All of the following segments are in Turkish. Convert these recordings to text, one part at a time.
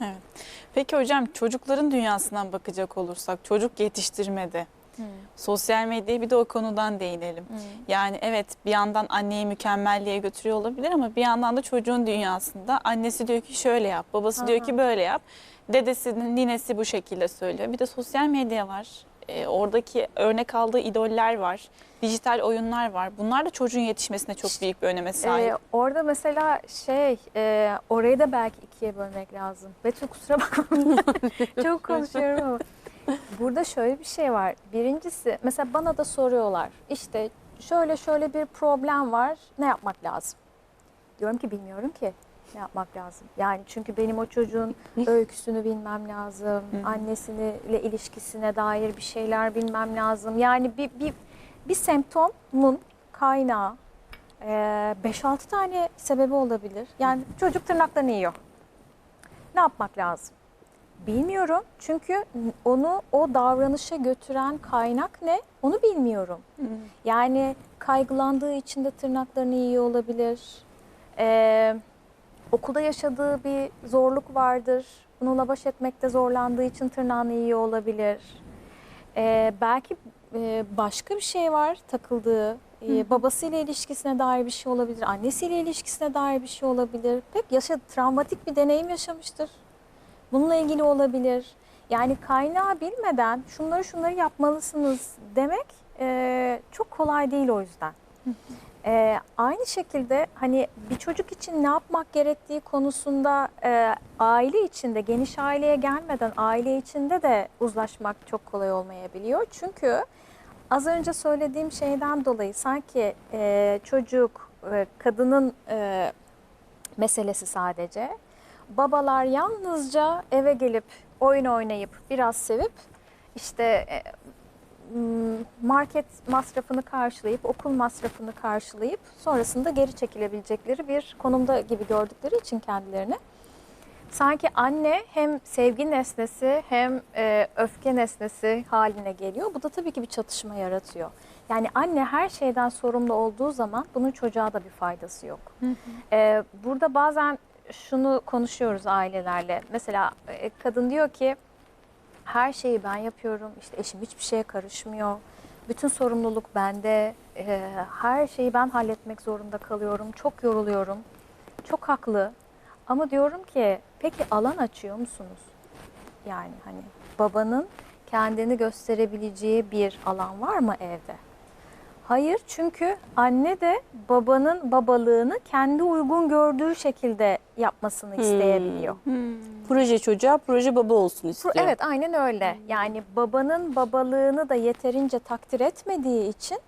Evet. Peki hocam çocukların dünyasından bakacak olursak çocuk yetiştirmede sosyal medyaya bir de o konudan değinelim. Yani evet bir yandan anneyi mükemmelliğe götürüyor olabilir ama bir yandan da çocuğun dünyasında annesi diyor ki şöyle yap, babası diyor ki böyle yap. Dedesinin ninesi bu şekilde söylüyor. Bir de sosyal medya var. Ee, oradaki örnek aldığı idoller var. Dijital oyunlar var. Bunlar da çocuğun yetişmesine çok büyük bir öneme sahip. Ee, orada mesela şey e, orayı da belki ikiye bölmek lazım. Betül kusura bakma. Çok konuşuyorum ama. Burada şöyle bir şey var. Birincisi mesela bana da soruyorlar. İşte şöyle şöyle bir problem var. Ne yapmak lazım? Diyorum ki bilmiyorum ki yapmak lazım. Yani çünkü benim o çocuğun öyküsünü bilmem lazım. Annesiyle ilişkisine dair bir şeyler bilmem lazım. Yani bir bir bir semptomun kaynağı e, 5-6 tane sebebi olabilir. Yani çocuk tırnaklarını yiyor. Ne yapmak lazım? Bilmiyorum çünkü onu o davranışa götüren kaynak ne? Onu bilmiyorum. Yani kaygılandığı için de tırnaklarını yiyor olabilir. Ee, okulda yaşadığı bir zorluk vardır. Bununla baş etmekte zorlandığı için tırnağını yiyor olabilir. Ee, belki e, başka bir şey var takıldığı. Ee, babasıyla ilişkisine dair bir şey olabilir. Annesiyle ilişkisine dair bir şey olabilir. Pek yaşadı, travmatik bir deneyim yaşamıştır. Bununla ilgili olabilir. Yani kaynağı bilmeden şunları şunları yapmalısınız demek e, çok kolay değil o yüzden. E, aynı şekilde hani bir çocuk için ne yapmak gerektiği konusunda e, aile içinde, geniş aileye gelmeden aile içinde de uzlaşmak çok kolay olmayabiliyor. Çünkü az önce söylediğim şeyden dolayı sanki e, çocuk, e, kadının e, meselesi sadece. Babalar yalnızca eve gelip oyun oynayıp biraz sevip işte e, market masrafını karşılayıp okul masrafını karşılayıp sonrasında geri çekilebilecekleri bir konumda gibi gördükleri için kendilerini sanki anne hem sevgi nesnesi hem e, öfke nesnesi haline geliyor. Bu da tabii ki bir çatışma yaratıyor. Yani anne her şeyden sorumlu olduğu zaman bunun çocuğa da bir faydası yok. E, burada bazen şunu konuşuyoruz ailelerle. Mesela e, kadın diyor ki her şeyi ben yapıyorum. İşte eşim hiçbir şeye karışmıyor. Bütün sorumluluk bende. E, her şeyi ben halletmek zorunda kalıyorum. Çok yoruluyorum. Çok haklı. Ama diyorum ki peki alan açıyor musunuz? Yani hani babanın kendini gösterebileceği bir alan var mı evde? Hayır çünkü anne de babanın babalığını kendi uygun gördüğü şekilde yapmasını isteyebiliyor. Proje çocuğa proje baba olsun istiyor. Evet aynen öyle. Yani babanın babalığını da yeterince takdir etmediği için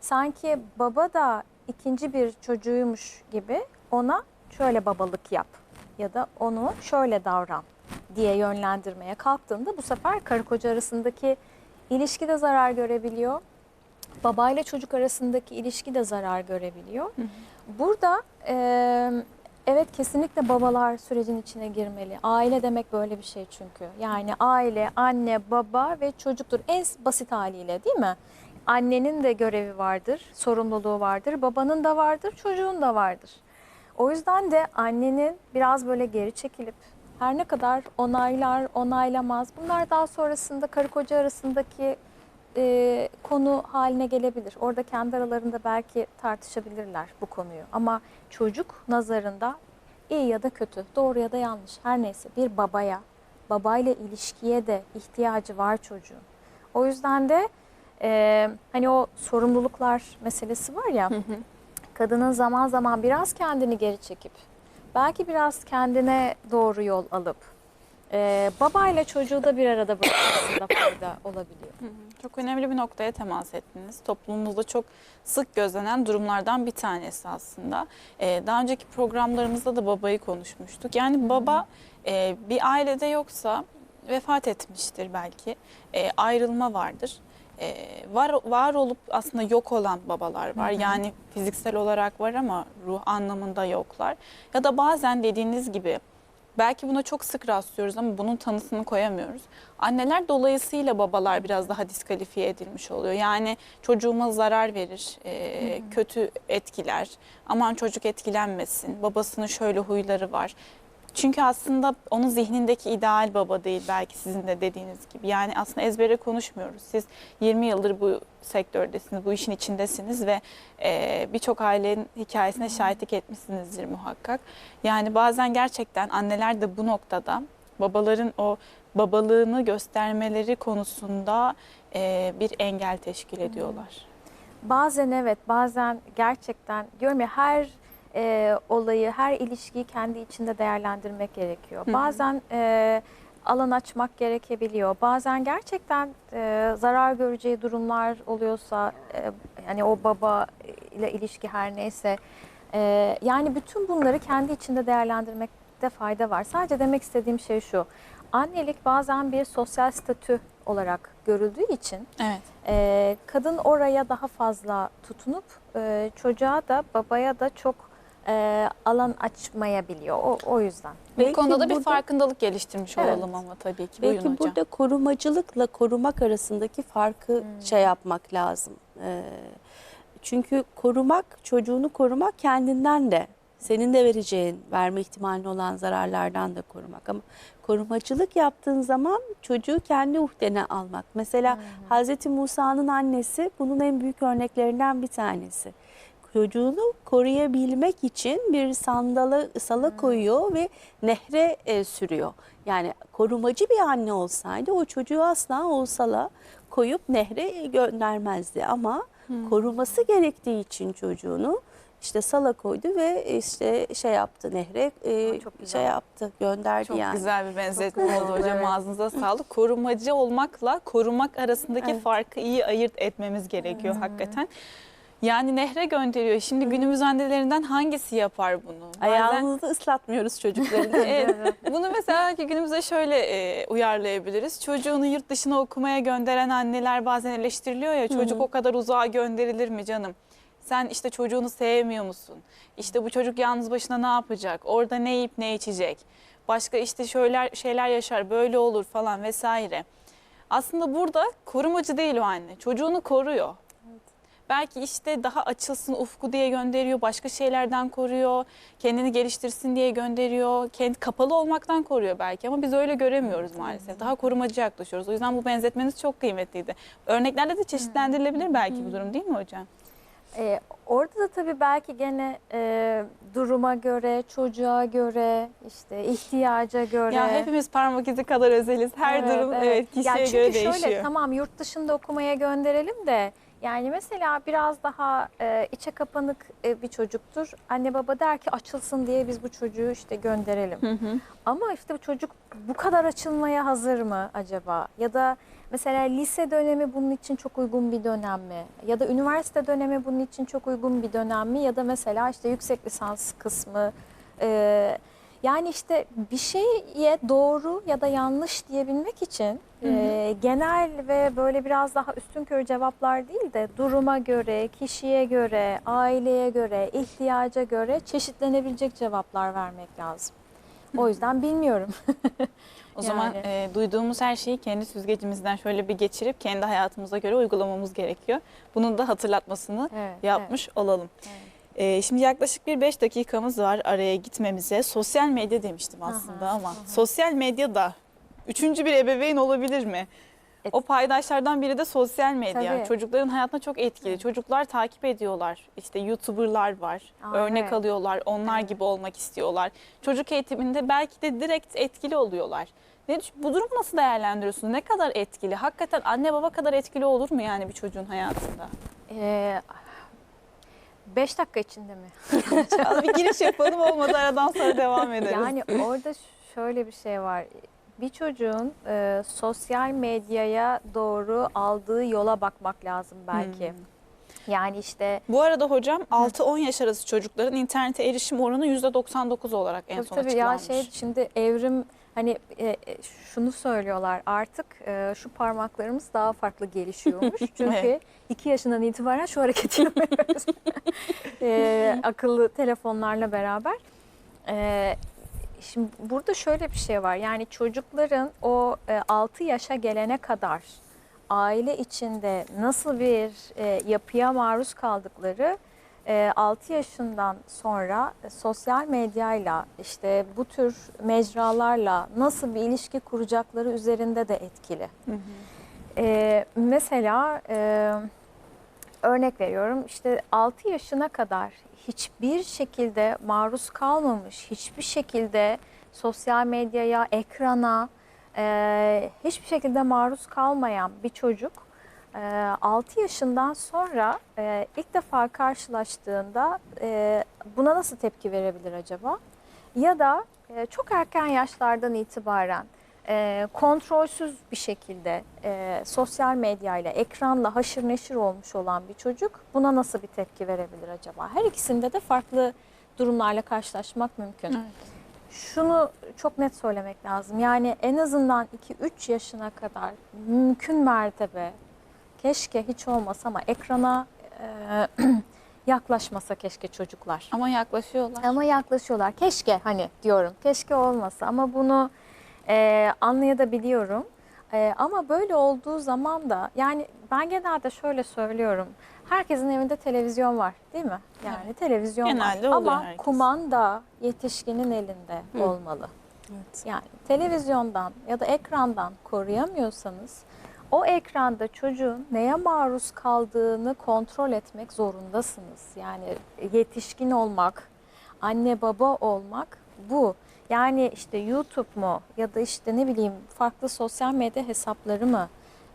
sanki baba da ikinci bir çocuğuymuş gibi ona şöyle babalık yap ya da onu şöyle davran diye yönlendirmeye kalktığında bu sefer karı koca arasındaki ilişki de zarar görebiliyor. Babayla çocuk arasındaki ilişki de zarar görebiliyor. Burada e, evet kesinlikle babalar sürecin içine girmeli. Aile demek böyle bir şey çünkü. Yani aile, anne, baba ve çocuktur. En basit haliyle değil mi? Annenin de görevi vardır, sorumluluğu vardır, babanın da vardır, çocuğun da vardır. O yüzden de annenin biraz böyle geri çekilip her ne kadar onaylar, onaylamaz. Bunlar daha sonrasında karı koca arasındaki e, konu haline gelebilir. Orada kendi aralarında belki tartışabilirler bu konuyu. Ama çocuk nazarında iyi ya da kötü, doğru ya da yanlış her neyse bir babaya, babayla ilişkiye de ihtiyacı var çocuğun. O yüzden de e, hani o sorumluluklar meselesi var ya, kadının zaman zaman biraz kendini geri çekip, belki biraz kendine doğru yol alıp, e, babayla çocuğu da bir arada bırakmasında fayda olabiliyor. Çok önemli bir noktaya temas ettiniz. Toplumumuzda çok sık gözlenen durumlardan bir tanesi aslında. Ee, daha önceki programlarımızda da babayı konuşmuştuk. Yani baba e, bir ailede yoksa vefat etmiştir belki. E, ayrılma vardır. E, var var olup aslında yok olan babalar var. Yani fiziksel olarak var ama ruh anlamında yoklar. Ya da bazen dediğiniz gibi Belki buna çok sık rastlıyoruz ama bunun tanısını koyamıyoruz. Anneler dolayısıyla babalar biraz daha diskalifiye edilmiş oluyor. Yani çocuğuma zarar verir, e, kötü etkiler, aman çocuk etkilenmesin, babasının şöyle huyları var. Çünkü aslında onun zihnindeki ideal baba değil belki sizin de dediğiniz gibi. Yani aslında ezbere konuşmuyoruz. Siz 20 yıldır bu sektördesiniz, bu işin içindesiniz ve e, birçok ailenin hikayesine şahitlik etmişsinizdir muhakkak. Yani bazen gerçekten anneler de bu noktada babaların o babalığını göstermeleri konusunda e, bir engel teşkil ediyorlar. Bazen evet, bazen gerçekten diyorum ya her e, olayı, her ilişkiyi kendi içinde değerlendirmek gerekiyor. Hı hı. Bazen e, alan açmak gerekebiliyor. Bazen gerçekten e, zarar göreceği durumlar oluyorsa, e, yani o baba ile ilişki her neyse, e, yani bütün bunları kendi içinde değerlendirmekte fayda var. Sadece demek istediğim şey şu, annelik bazen bir sosyal statü olarak görüldüğü için Evet. ee, kadın oraya daha fazla tutunup e, çocuğa da babaya da çok e, alan açmayabiliyor. O, o yüzden. Bu Belki konuda da bir burada- farkındılık geliştirmiş Evet. olalım ama tabii ki. Belki hocam. burada korumacılıkla korumak arasındaki farkı Hmm. şey yapmak lazım. Ee, çünkü korumak, çocuğunu korumak kendinden de, senin de vereceğin, verme ihtimalin olan zararlardan da korumak. Ama korumacılık yaptığın zaman çocuğu kendi uhdene almak. Mesela Hazreti Musa'nın annesi bunun en büyük örneklerinden bir tanesi. Çocuğunu koruyabilmek için bir sandala sala koyuyor ve nehre e, sürüyor. Yani korumacı bir anne olsaydı o çocuğu asla o sala koyup nehre göndermezdi ama koruması gerektiği için çocuğunu işte sala koydu ve işte şey yaptı nehre e, çok güzel. şey yaptı gönderdi Çok yani. güzel bir benzetme oldu hocam. evet. Ağzınıza sağlık. Korumacı olmakla korumak arasındaki Evet. farkı iyi ayırt etmemiz gerekiyor hakikaten. Yani nehre gönderiyor. Şimdi günümüz annelerinden hangisi yapar bunu? Bazen- Ayağımızı ıslatmıyoruz çocukların. Evet. Bunu mesela belki günümüze şöyle e, uyarlayabiliriz. Çocuğunu yurt dışına okumaya gönderen anneler bazen eleştiriliyor ya çocuk o kadar uzağa gönderilir mi canım? Sen işte çocuğunu sevmiyor musun? İşte bu çocuk yalnız başına ne yapacak? Orada ne yiyip ne içecek? Başka işte şöyle şeyler yaşar, böyle olur falan vesaire. Aslında burada korumacı değil o anne. Çocuğunu koruyor. Belki işte daha açılsın ufku diye gönderiyor, başka şeylerden koruyor, kendini geliştirsin diye gönderiyor, kendi kapalı olmaktan koruyor belki ama biz öyle göremiyoruz maalesef. Daha korumacı yaklaşıyoruz. O yüzden bu benzetmeniz çok kıymetliydi. Örneklerle de çeşitlendirilebilir belki bu durum değil mi hocam? Ee, orada da tabii belki gene e, duruma göre, çocuğa göre, işte ihtiyaca göre. Ya hepimiz parmak izi kadar özeliz. Her Evet, durum evet. kişiye Ya çünkü göre şöyle değişiyor. tamam yurt dışında okumaya gönderelim de yani mesela biraz daha e, içe kapanık e, bir çocuktur. Anne baba der ki açılsın diye biz bu çocuğu işte gönderelim. Hı hı. Ama işte bu çocuk bu kadar açılmaya hazır mı acaba? Ya da mesela lise dönemi bunun için çok uygun bir dönem mi? Ya da üniversite dönemi bunun için çok uygun bir dönem mi? Ya da mesela işte yüksek lisans kısmı. Ee, yani işte bir şeye doğru ya da yanlış diyebilmek için e, genel ve böyle biraz daha üstünkörü cevaplar değil de duruma göre, kişiye göre, aileye göre, ihtiyaca göre çeşitlenebilecek cevaplar vermek lazım. O yüzden bilmiyorum. O zaman Yani. e, duyduğumuz her şeyi kendi süzgecimizden şöyle bir geçirip kendi hayatımıza göre uygulamamız gerekiyor. Bunun da hatırlatmasını Evet, yapmış olalım. Evet. E, şimdi yaklaşık bir 5 dakikamız var araya gitmemize. Sosyal medya demiştim aslında Aha, ama aha. sosyal medya da üçüncü bir ebeveyn olabilir mi? Et- O paydaşlardan biri de sosyal medya. Tabii. Çocukların hayatına çok etkili. Evet. Çocuklar takip ediyorlar. İşte YouTuber'lar var. Aa, Örnek evet. alıyorlar. Onlar Evet. gibi olmak istiyorlar. Çocuk eğitiminde belki de direkt etkili oluyorlar. Ne bu durumu nasıl değerlendiriyorsunuz? Ne kadar etkili? Hakikaten anne baba kadar etkili olur mu yani bir çocuğun hayatında? Ee, beş dakika içinde mi? Bir giriş yapalım olmadı aradan sonra devam ederiz. Yani orada şöyle bir şey var. Bir çocuğun e, sosyal medyaya doğru aldığı yola bakmak lazım belki. Hmm. Yani işte Bu arada hocam 6-10 yaş arası çocukların internete erişim oranı %99 olarak en tabii son tabii ya açıklanmış. şey şimdi evrim hani e, e, şunu söylüyorlar artık e, şu parmaklarımız daha farklı gelişiyormuş. Çünkü Evet. iki yaşından itibaren şu hareketi yapıyoruz. E, akıllı telefonlarla beraber. E, şimdi burada şöyle bir şey var. Yani çocukların o e, 6 yaşa gelene kadar aile içinde nasıl bir e, yapıya maruz kaldıkları e, 6 yaşından sonra e, sosyal medyayla işte bu tür mecralarla nasıl bir ilişki kuracakları üzerinde de etkili. E, mesela e, örnek veriyorum işte 6 yaşına kadar hiçbir şekilde maruz kalmamış, hiçbir şekilde sosyal medyaya, ekrana e, hiçbir şekilde maruz kalmayan bir çocuk 6 yaşından sonra e, ilk defa karşılaştığında e, buna nasıl tepki verebilir acaba? Ya da e, çok erken yaşlardan itibaren kontrolsüz bir şekilde sosyal medyayla, ekranla haşır neşir olmuş olan bir çocuk buna nasıl bir tepki verebilir acaba? Her ikisinde de farklı durumlarla karşılaşmak mümkün. Evet. Şunu çok net söylemek lazım. Yani en azından 2-3 yaşına kadar mümkün mertebe keşke hiç olmasa ama ekrana e, yaklaşmasa keşke çocuklar. Ama yaklaşıyorlar. Ama yaklaşıyorlar. Keşke hani diyorum. Keşke olmasa ama bunu e, anlayabiliyorum. E, ama böyle olduğu zaman da yani ben genelde şöyle söylüyorum. Herkesin evinde televizyon var değil mi? Yani televizyon Genelde var. Ama herkes. kumanda yetişkinin elinde Hı. olmalı. Evet. Yani televizyondan ya da ekrandan koruyamıyorsanız o ekranda çocuğun neye maruz kaldığını kontrol etmek zorundasınız. Yani yetişkin olmak, anne baba olmak bu. Yani işte YouTube mu ya da işte ne bileyim farklı sosyal medya hesapları mı?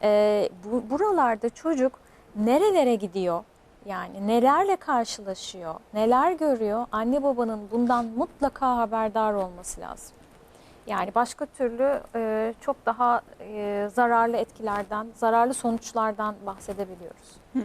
Ee, bu, buralarda çocuk nerelere gidiyor? Yani nelerle karşılaşıyor, neler görüyor? Anne babanın bundan mutlaka haberdar olması lazım. Yani başka türlü e, çok daha e, zararlı etkilerden, zararlı sonuçlardan bahsedebiliyoruz. Hı hı.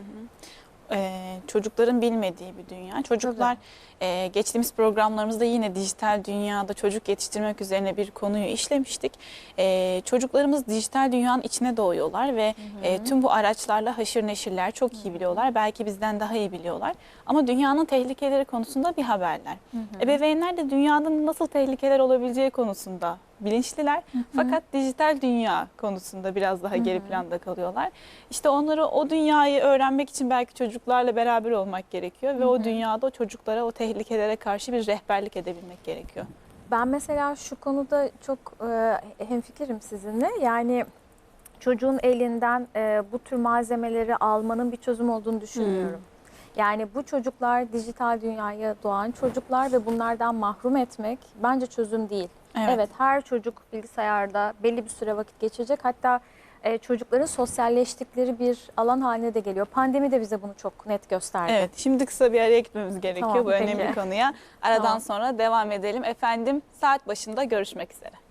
Ee, çocukların bilmediği bir dünya. Çocuklar e, geçtiğimiz programlarımızda yine dijital dünyada çocuk yetiştirmek üzerine bir konuyu işlemiştik. E, çocuklarımız dijital dünyanın içine doğuyorlar ve e, tüm bu araçlarla haşır neşirler çok iyi biliyorlar. Belki bizden daha iyi biliyorlar. Ama dünyanın tehlikeleri konusunda bir haberler. Ebeveynler de dünyanın nasıl tehlikeler olabileceği konusunda bilinçliler. Fakat dijital dünya konusunda biraz daha geri planda kalıyorlar. İşte onları o dünyayı öğrenmek için belki çocuklarla beraber olmak gerekiyor ve o dünyada o çocuklara o tehlikelere karşı bir rehberlik edebilmek gerekiyor. Ben mesela şu konuda çok e, hemfikirim sizinle. Yani çocuğun elinden e, bu tür malzemeleri almanın bir çözüm olduğunu düşünmüyorum. Yani bu çocuklar dijital dünyaya doğan çocuklar ve bunlardan mahrum etmek bence çözüm değil. Evet, her çocuk bilgisayarda belli bir süre vakit geçirecek. Hatta e, çocukların sosyalleştikleri bir alan haline de geliyor. Pandemi de bize bunu çok net gösterdi. Evet, şimdi kısa bir araya gitmemiz gerekiyor Tamam, bu önemli peki. konuya. Aradan Tamam. sonra devam edelim. Efendim saat başında görüşmek üzere.